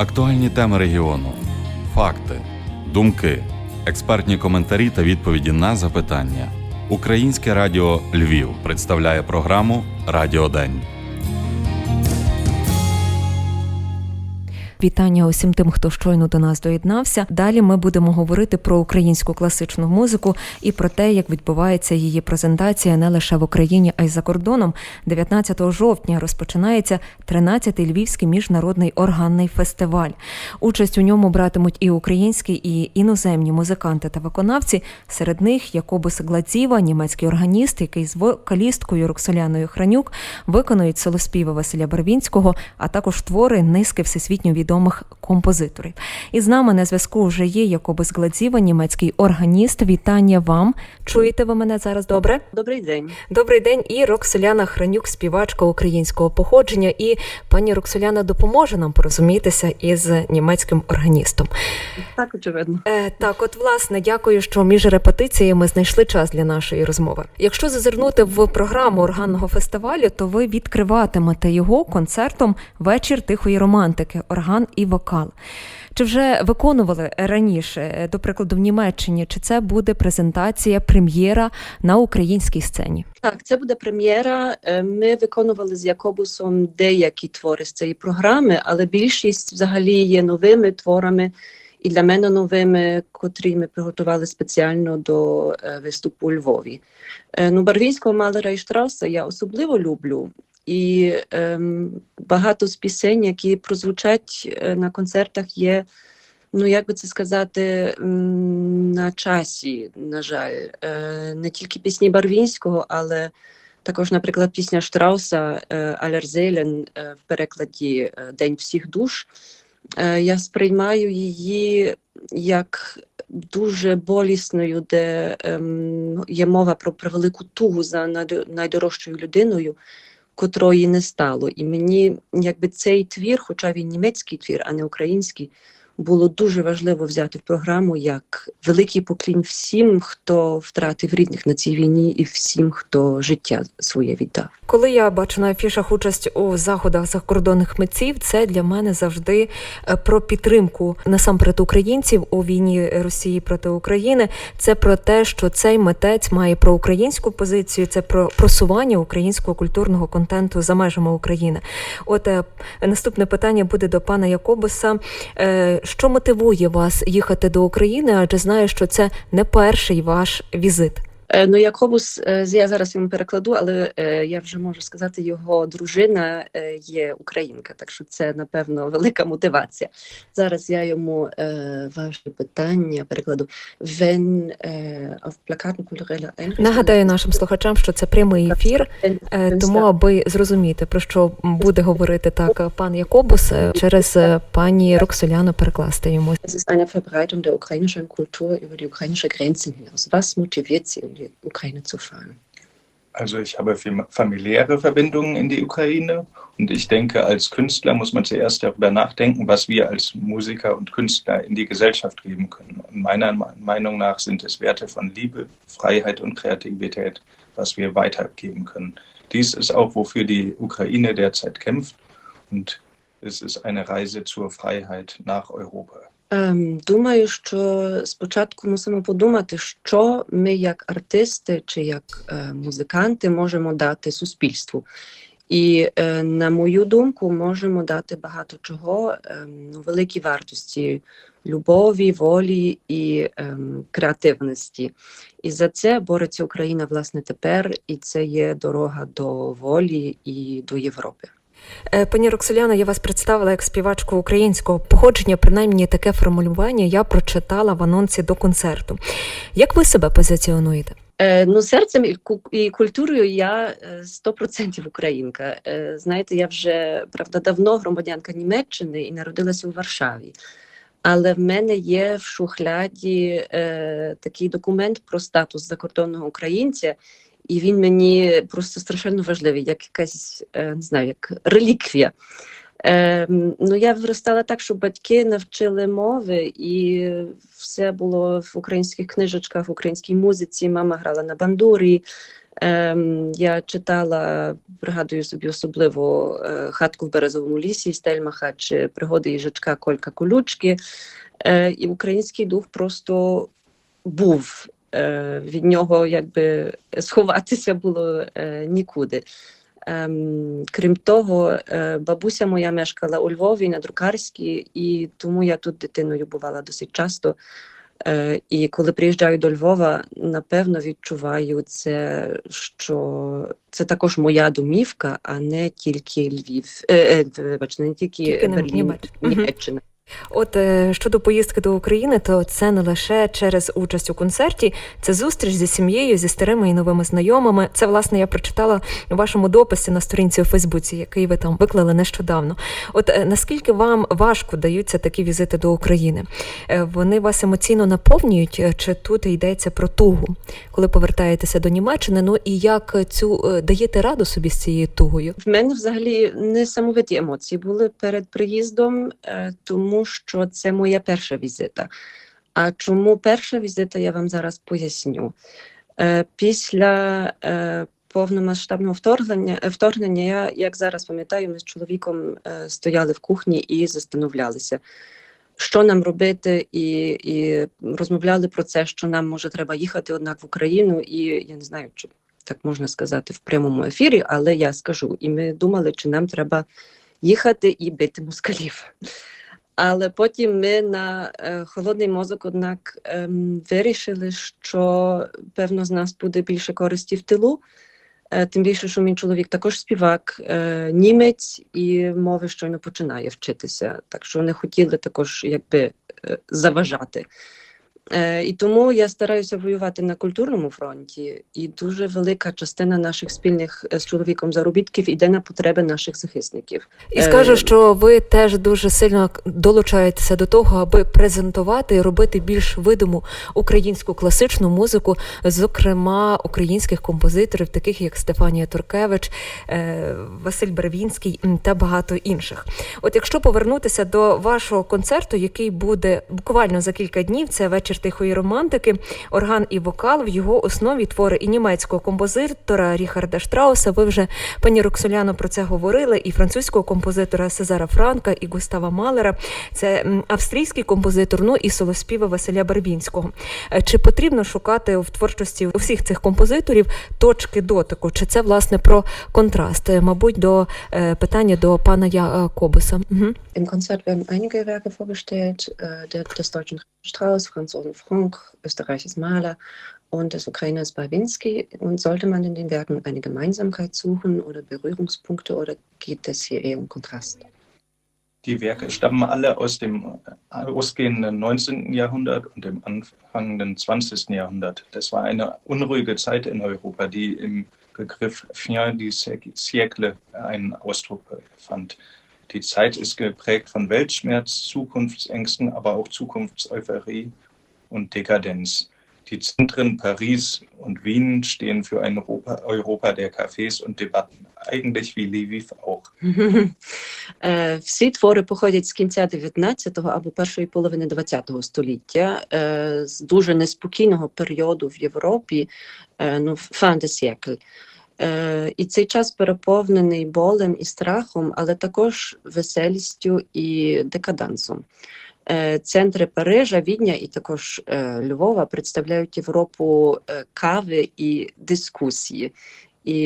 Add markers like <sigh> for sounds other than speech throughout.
Актуальні теми регіону, факти, думки, експертні коментарі та відповіді на запитання. Українське радіо Львів представляє програму Радіодень. Вітання усім тим, хто щойно до нас доєднався. Далі ми будемо говорити про українську класичну музику і про те, як відбувається її презентація не лише в Україні, а й за кордоном. 19 жовтня розпочинається 13-й Львівський міжнародний органний фестиваль. Участь у ньому братимуть і українські, і іноземні музиканти та виконавці. Серед них Якобус Гладзіва, німецький органіст, який з вокалісткою Роксоляною Хранюк виконують солоспіви Василя Барвінського, а також твори низки всесвітньо відомих композиторів. І з нами на зв'язку вже є Якобус Гладзіва, німецький органіст. Вітання вам. Чуєте ви мене зараз добре? Добрий день. Добрий день, і Роксоляна Хранюк, співачка українського походження. І пані Роксоляна допоможе нам порозумітися із німецьким органістом. Так, очевидно. Е, так, от власне, дякую, що між репетиціями знайшли час для нашої розмови. Якщо зазирнути в програму органного фестивалю, то ви відкриватимете його концертом Вечір тихої романтики, орган і вокал. Чи вже виконували раніше, е, до прикладу, в Німеччині? Чи це буде презентація, прем'єра на українській сцені? Так, це буде прем'єра. Е, Ми виконували з Якобусом деякі твори з цієї програми, але більшість взагалі є новими творами і для мене новими, котрі ми приготували спеціально до е, виступу у Львові. Ну, Барвінського Малера і Штрауса я особливо люблю. І ем, багато з пісень, які прозвучать е, на концертах, є ну як би це сказати, на часі, на жаль, Е, не тільки пісні Барвінського, але також, наприклад, пісня Штрауса Алерзелен в перекладі е, День всіх душ. Е, Я сприймаю її як дуже болісною, де ем, є мова про превелику тугу за найдо- найдорожчою людиною, котрої не стало. І мені якби цей твір, хоча він німецький твір, а не український, було дуже важливо взяти в програму як великий поклін всім, хто втратив рідних на цій війні, і всім, хто життя своє віддав. Коли я бачу на афішах участь у заходах закордонних митців, це для мене завжди е, про підтримку насамперед українців у війні Росії проти України. Це про те, що цей митець має проукраїнську позицію, це про просування українського культурного контенту за межами України. От е, наступне питання буде до пана Якобуса. Що мотивує вас їхати до України? Адже знаю, що це не перший ваш візит. Е, Ну, Якобус, е, я зараз йому перекладу, але е, я вже можу сказати, його дружина є українка, так що це, напевно, <laughs> велика мотивація. Зараз я йому ваше питання перекладу. Plakaten Нагадаю нашим слухачам, що це прямий ефір. Тому, аби зрозуміти про що буде говорити так пан Якобус, через пані Роксоляну перекласти йому. Ist eine Verbreitung der ukrainischen Kultur über die ukrainische Grenzen hinaus. Was motiviert Sie, die Ukraine zu fahren? Also ich habe fam- familiäre Verbindungen in die Ukraine und ich denke, als Künstler muss man zuerst darüber nachdenken, was wir als Musiker und Künstler in die Gesellschaft geben können. Und meiner Meinung nach sind es Werte von Liebe, Freiheit und Kreativität, was wir weitergeben können. Dies ist auch, wofür die Ukraine derzeit kämpft und es ist eine Reise zur Freiheit nach Europa. Ем, думаю, що спочатку мусимо подумати, що ми, як артисти чи як е, музиканти, можемо дати суспільству. І е, на мою думку, можемо дати багато чого, ну, великі вартості любові, волі і ем, креативності. І за це бореться Україна власне тепер, і це є дорога до волі і до Європи. Е, Пані Роксоляна, я вас представила як співачку українського походження. Принаймні таке формулювання я прочитала в анонсі до концерту. Як ви себе позиціонуєте? Е, ну, серцем і, ку- і культурою я е, 100% українка. Е, знаєте, я вже правда давно громадянка Німеччини і народилася у Варшаві. Але в мене є в шухляді такий документ про статус закордонного українця, і він мені просто страшенно важливий, як якась е, не знаю, як реліквія. Е, ну, я виростала так, що батьки навчили мови, і все було в українських книжечках, в українській музиці. Мама грала на бандурі, Ем, Я читала, пригадую собі особливо е, хатку в березовому лісі Стельмаха чи пригоди їжачка Колька Колючки. Е, І український дух просто був. Е, Від нього якби сховатися було е, нікуди. Ем, Крім того, е, бабуся моя мешкала у Львові на Друкарській, і тому я тут дитиною бувала досить часто. І коли приїжджаю до Львова, напевно відчуваю це, що це також моя домівка, а не тільки Львів. Вибачте, не тільки, Тільки Берлін, Німеччина. От е, щодо поїздки до України, то це не лише через участь у концерті, це зустріч зі сім'єю, зі старими і новими знайомими. Це власне я прочитала у вашому дописі на сторінці у Фейсбуці, який ви там виклали нещодавно. От е, наскільки вам важко даються такі візити до України? Е, Вони вас емоційно наповнюють, чи тут йдеться про тугу, коли повертаєтеся до Німеччини? Ну і як цю даєте раду собі з цією тугою? В мене взагалі несамовиті емоції були перед приїздом, е, що це моя перша візита. А чому перша візита, я вам зараз поясню. Е, Після е, повномасштабного вторгнення, е, вторгнення, я, як зараз пам'ятаю, ми з чоловіком стояли в кухні і застановлялися. Що нам робити, і, і розмовляли про це, що нам може треба їхати однак в Україну, і я не знаю, чи так можна сказати в прямому ефірі, але я скажу. І ми думали, чи нам треба їхати і бити москалів. Але потім ми на е, холодний мозок, однак, ем, вирішили, що певно з нас буде більше користі в тилу. Е, тим більше, що мій чоловік також співак, е, німець і мови щойно починає вчитися. Так що не хотіли також якби заважати. Е, І тому я стараюся воювати на культурному фронті, і дуже велика частина наших спільних е, з чоловіком заробітків іде на потреби наших захисників. І скажу, Е, що ви теж дуже сильно долучаєтеся до того, аби презентувати і робити більш видиму українську класичну музику, зокрема українських композиторів, таких як Стефанія Туркевич, Василь Бервінський та багато інших. От якщо повернутися до вашого концерту, який буде буквально за кілька днів, це вечір тихої романтики, орган і вокал в його основі твори і німецького композитора Ріхарда Штрауса. Ви вже пані Роксоляно про це говорили, і французького композитора Сезара Франка, і Густава Малера. Це австрійський композитор, ну і солоспіви Василя Барвінського. Е, Чи потрібно шукати в творчості всіх цих композиторів точки дотику? Чи це власне про контраст? Е, Мабуть, до е, питання до пана Якобуса. Угу. Im Konzert werden einige Werke vorgestellt, äh, des deutschen Strauss, Franz Josef Frank, Österreichs Mahler und des Ukrainers Barwinski. Und sollte man in den Werken eine Gemeinsamkeit suchen oder Berührungspunkte oder geht es hier eher um Kontrast? Die Werke stammen alle aus dem ausgehenden 19. Jahrhundert und dem anfangenden 20. Jahrhundert. Das war eine unruhige Zeit in Europa, die im Begriff Fin du siècle einen Ausdruck fand. Die Zeit ist geprägt von Weltschmerz, Zukunftsängsten, aber auch Zukunftseuphorie und Dekadenz. Die Zentren Paris und Wien stehen für ein Europa, Europa der Cafés und Debatten, eigentlich wie Lviv auch. <laughs> Е, Всі твори походять з кінця 19-го або першої половини 20-го століття, е, з дуже неспокійного періоду в Європі, е, ну, fin de siècle. Е, І цей час переповнений болем і страхом, але також веселістю і декадансом. Е, Центри Парижа, Відня і також е, Львова представляють Європу кави і дискусії. І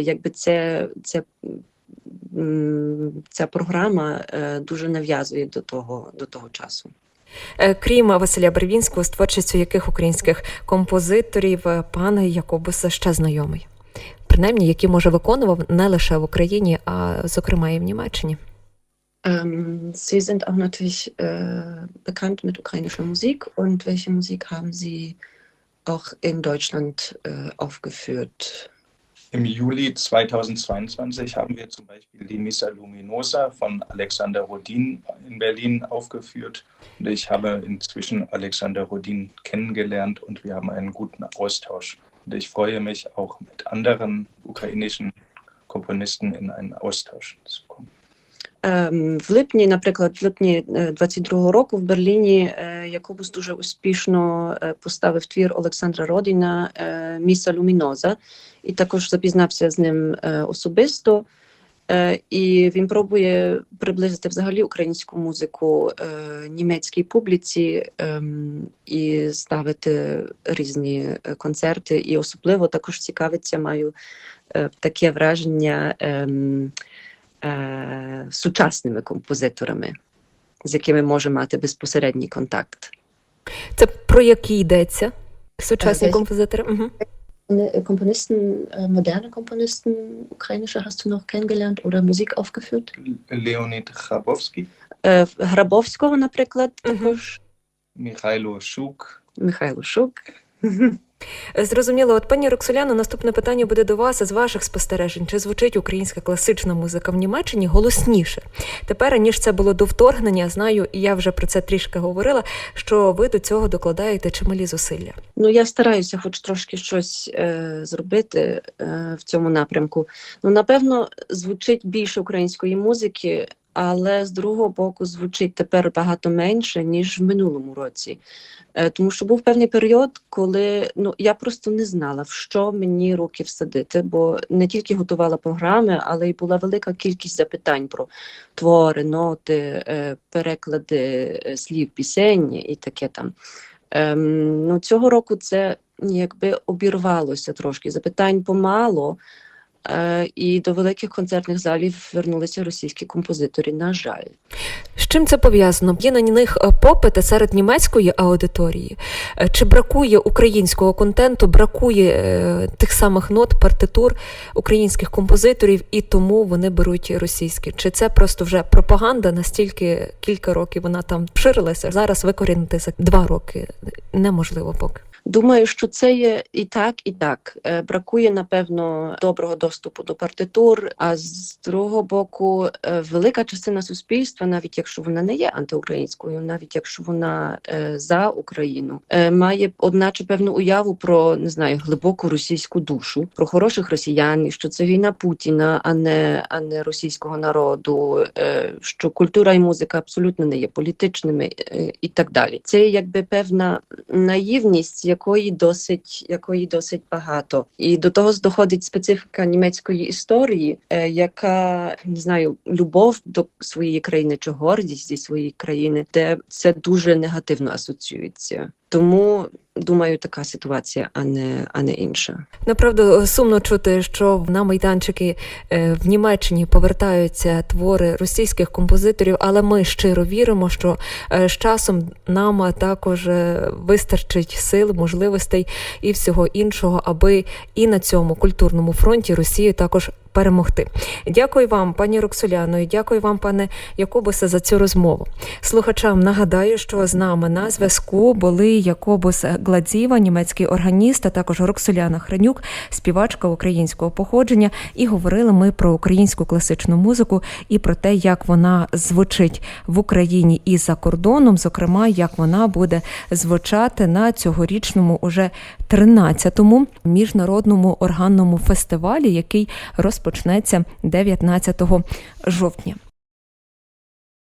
якби це, це, ця програма дуже нав'язує до того, до того часу. Крім Василя Барвінського, з творчістю яких українських композиторів пан Якобус ще знайомий? Принаймні, які може виконував не лише в Україні, а зокрема і в Німеччині. Ähm, Sie sind auch natürlich äh, bekannt mit ukrainischer Musik. Und welche Musik haben Sie auch in Deutschland äh, aufgeführt? Im Juli 2022 haben wir zum Beispiel die Missa Luminosa von Alexander Rodin in Berlin aufgeführt. Und ich habe inzwischen Alexander Rodin kennengelernt und wir haben einen guten Austausch. Und ich freue mich auch mit anderen ukrainischen Komponisten in einen Austausch zu kommen. Ем, В липні, наприклад, в липні е, 22-го року в Берліні е, Якобус дуже успішно е, поставив твір Олександра Родіна е, Міса Люміноза, і також запізнався з ним е, особисто. Е, І він пробує приблизити взагалі українську музику е, німецькій публіці ем, і ставити різні е, концерти. І особливо також цікавиться, маю таке враження ем, сучасними композиторами, з якими може мати безпосередній контакт. Це про які йдеться? Сучасні композитори? Угу. Komponisten, äh, moderne Komponisten, ukrainische, hast du noch kennengelernt oder Musik aufgeführt? Leonid Chabowski, Е, Грабовського, наприклад, Мгм. також Михайло Шук, Михайло Шук. Зрозуміло, от пані Роксоляно, наступне питання буде до вас з ваших спостережень. Чи звучить українська класична музика в Німеччині голосніше? Тепер, ніж це було до вторгнення, знаю, і я вже про це трішки говорила, що ви до цього докладаєте чималі зусилля. Ну, я стараюся хоч трошки щось е, зробити е, в цьому напрямку. Ну, напевно, звучить більше української музики, але з другого боку звучить тепер багато менше, ніж в минулому році. Е, тому що був певний період, коли ну, я просто не знала, в що мені руки всадити, бо не тільки готувала програми, але й була велика кількість запитань про твори, ноти, е, переклади е, слів пісень і таке там. Ем, ну, цього року це якби обірвалося трошки. Запитань помало, і до великих концертних залів вернулися російські композитори. На жаль, З чим це пов'язано? Є на них е, попит серед німецької аудиторії? Е, Чи бракує українського контенту, бракує е, тих самих нот, партитур українських композиторів, і тому вони беруть російські? Чи це просто вже пропаганда? Настільки кілька років вона там ширилася? Зараз викорінити за два роки неможливо поки. Думаю, що це є і так, і так. Е, бракує, напевно, доброго доступу до партитур. А з другого боку, е, велика частина суспільства, навіть якщо вона не є антиукраїнською, навіть якщо вона е, за Україну, має одначе певну уяву про не знаю глибоку російську душу, про хороших росіян, що це війна Путіна, а не а не російського народу, що культура і музика абсолютно не є політичними і так далі. Це якби певна наївність, якої досить якої досить багато, і до того доходить специфіка німецької історії, е, яка не знаю, любов до своєї країни чи гордість зі своєї країни, де це дуже негативно асоціюється. Тому думаю, така ситуація, а не а не інша. Направду сумно чути, що на майданчики е, в Німеччині повертаються твори російських композиторів, але ми щиро віримо, що е, з часом нам також е, вистачить сил, можливостей і всього іншого, аби і на цьому культурному фронті Росію також перемогти. Дякую вам, пані Роксоляно, і дякую вам, пане Якобусе, за цю розмову. Слухачам нагадаю, що з нами на зв'язку були Якобус Гладзіва, німецький органіст, а також Роксоляна Хранюк, співачка українського походження. І говорили ми про українську класичну музику і про те, як вона звучить в Україні і за кордоном, зокрема, як вона буде звучати на цьогорічному уже 13-му міжнародному органному фестивалі, який розпочнеться 19 жовтня.